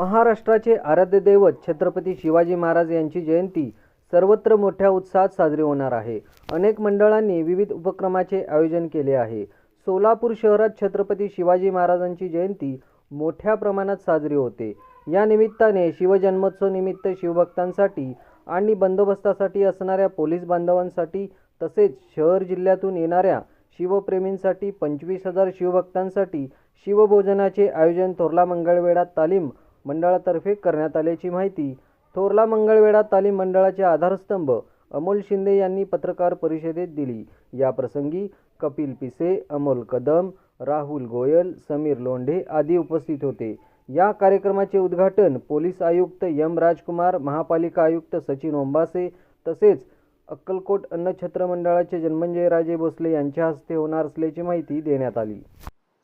महाराष्ट्राचे आराध्य दैवत छत्रपती शिवाजी महाराज यांची जयंती सर्वत्र मोठ्या उत्साहात साजरी होणार आहे. अनेक मंडळांनी विविध उपक्रमाचे आयोजन केले आहे. सोलापूर शहरात छत्रपती शिवाजी महाराजांची जयंती मोठ्या प्रमाणात साजरी होते. या निमित्ताने शिवजन्मोत्सव निमित्त शिवभक्तांसाठी आणि बंदोबस्तासाठी असणाऱ्या पोलीस बांधवांसाठी तसेच शहर जिल्ह्यातून येणाऱ्या शिवप्रेमींसाठी पंचवीस हजार शिवभक्तांसाठी शिवभोजनाचे आयोजन थोरला मंगळवेढा तालीम मंडळातर्फे करण्यात आल्याची माहिती थोरला मंगळवेढा तालीम मंडळाचे आधारस्तंभ अमोल शिंदे यांनी पत्रकार परिषदेत दिली. या प्रसंगी कपिल पिसे अमोल कदम राहुल गोयल समीर लोंढे आदी उपस्थित होते. या कार्यक्रमाचे उद्घाटन पोलीस आयुक्त यम राजकुमार महापालिका आयुक्त सचिन ओंबासे तसेच अक्कलकोट अन्नछत्र मंडळाचे जन्मंजय राजे भोसले यांच्या हस्ते होणार असल्याची माहिती देण्यात आली.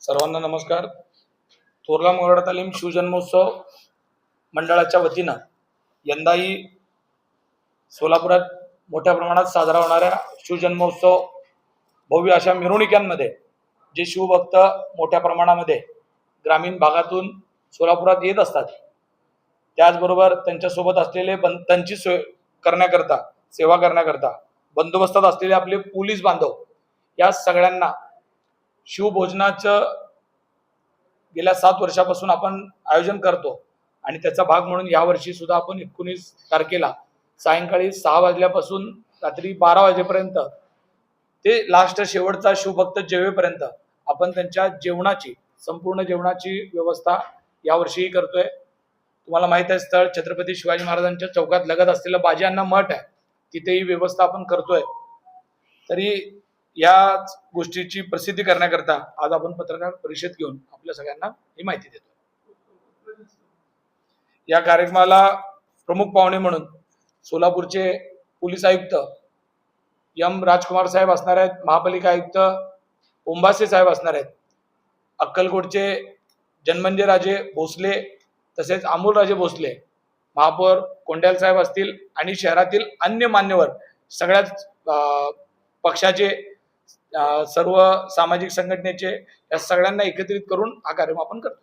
सर्वांना नमस्कार. थोरला मंगळवार तालीम शिवजन्मोत्सव मंडळाच्या वतीनं यंदाही सोलापुरात मोठ्या प्रमाणात साजरा होणाऱ्या शिवजन्मोत्सव भव्य अशा मिरवणुक्यांमध्ये जे शिवभक्त मोठ्या प्रमाणामध्ये ग्रामीण भागातून सोलापुरात येत असतात त्याचबरोबर त्यांच्यासोबत असलेले बं त्यांची सोय करण्याकरता सेवा करण्याकरता बंदोबस्तात असलेले आपले पोलीस बांधव या सगळ्यांना शिवभोजनाचं गेल्या सात वर्षापासून आपण आयोजन करतो आणि त्याचा भाग म्हणून यावर्षी सुद्धा आपण एकोणीस तारखेला सायंकाळी सहा वाजल्यापासून रात्री बारा वाजेपर्यंत ते लास्ट शेवटचा शिवभक्त जेवेपर्यंत आपण त्यांच्या जेवणाची संपूर्ण जेवणाची व्यवस्था यावर्षीही करतोय. तुम्हाला माहीत आहे स्थळ छत्रपती शिवाजी महाराजांच्या चौकात लगत असलेलं बाजी अण्णा मठ आहे. तिथेही व्यवस्था आपण करतोय. तरी या गोष्टीची प्रसिद्धी करण्याकरता आज आपण पत्रकार परिषद घेऊन आपल्या सगळ्यांना ही माहिती देतो या कार्यक्रमाला प्रमुख पाहुणे म्हणून सोलापूरचे पोलीस आयुक्त एम राजकुमार साहेब असणार आहेत महापालिका आयुक्त ओंबासे साहेब असणार आहेत अक्कलकोटचे जन्मंजय राजे भोसले तसेच अमोलराजे भोसले महापौर कोंड्याल साहेब असतील आणि शहरातील अन्य मान्यवर सगळ्याच पक्षाचे सर्व सामाजिक संघटनेचे या सगळ्यांना एकत्रित करून हा कार्यक्रम आपण करतो